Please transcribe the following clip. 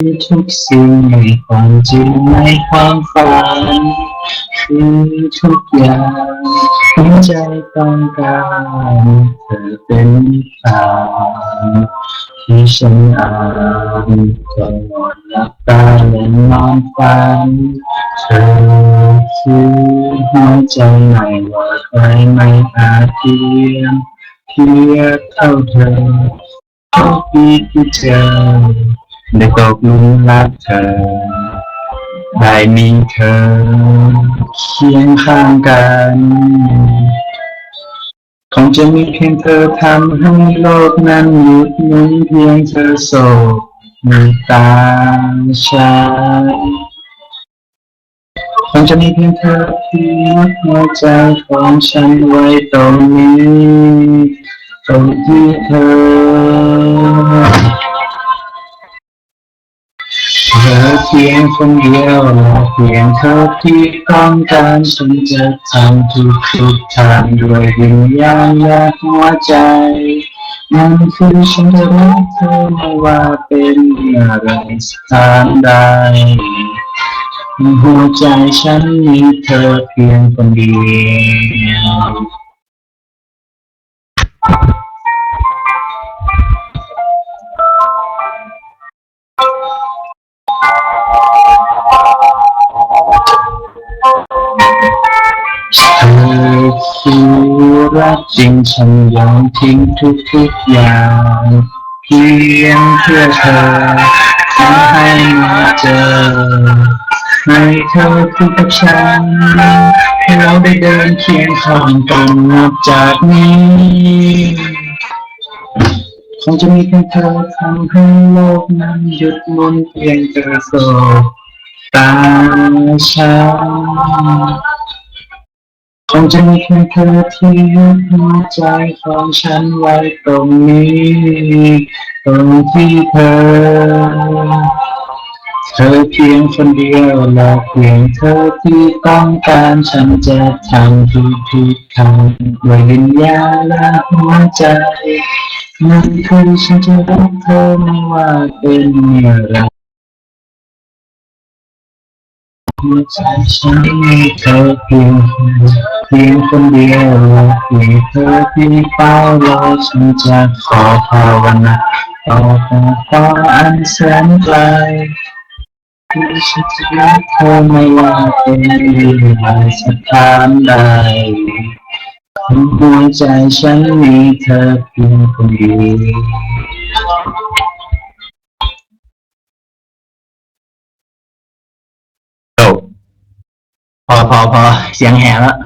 ทุกสิ่งในความจริงในความฝัน คือทุกอย่างหัวใจต้องการเธอเป็นทางที่ฉันอ่านก่อนนอนหลับตาและนอนฝัน เธอคือหัวใจไม่ว่าใครไม่อาจเทียมเทียบเท่าเธอโชคดีที่เจอ ได้ตกหลุมรักเธอ ได้มีเธอ เคียงข้างกัน คงจะมีเพียงเธอทำให้โลกนั้นหยุดหมุนเพียงเธอโศกมีตาฉันคงจะมีเพียงเธอที่ยึดหัวใจของฉันไว้ตรงนี้ ตรงที่เธอ เธอเพียงคนเดียวเพียงเธอที่ต้องการฉันจะทำทุกทุกทางด้วยวิญญาณและหัวใจนั่นคือฉันจะรักเธอไม่ว่าเป็นอะไรสถานใดหัวใจฉันมีเธอเพียงคนเดียว รักจริงฉันยอมทิ้งทุกทุกอย่างเพียงเพื่อเธอขอให้มาเจอให้เธอคู่กับฉันให้เราได้เดินเคียงข้างกันนับจากนี้คงจะมีเพียงเธอทำให้โลกนั้นหยุดหมุนเพียงเธอโศกตาฉัน คงจะมีเพียงเธอที่ยึดหัวใจของฉันไว้ตรงนี้ ตรงที่เธอ เธอเพียงคนเดียวและเพียงเธอที่ต้องการฉันจะทำทุกทุกๆทางด้วยวิญญาณและหัวใจนั่นคือฉันจะรักเธอไม่ว่าเป็นเมื่อไร หัวใจฉันมีเธอเพียงเพียงคนเดียวและเพียงเธอที่เฝ้ารอฉันจะขอภาวนาต่อแต่ฟ้าอันแสนไกลที่ฉันจะรักเธอไม่ว่าเป็นที่ไหนสถานใดหัวใจฉันมีเธอเพียงคนเดียว จบพอ พอพอเสียงแหบแล้ว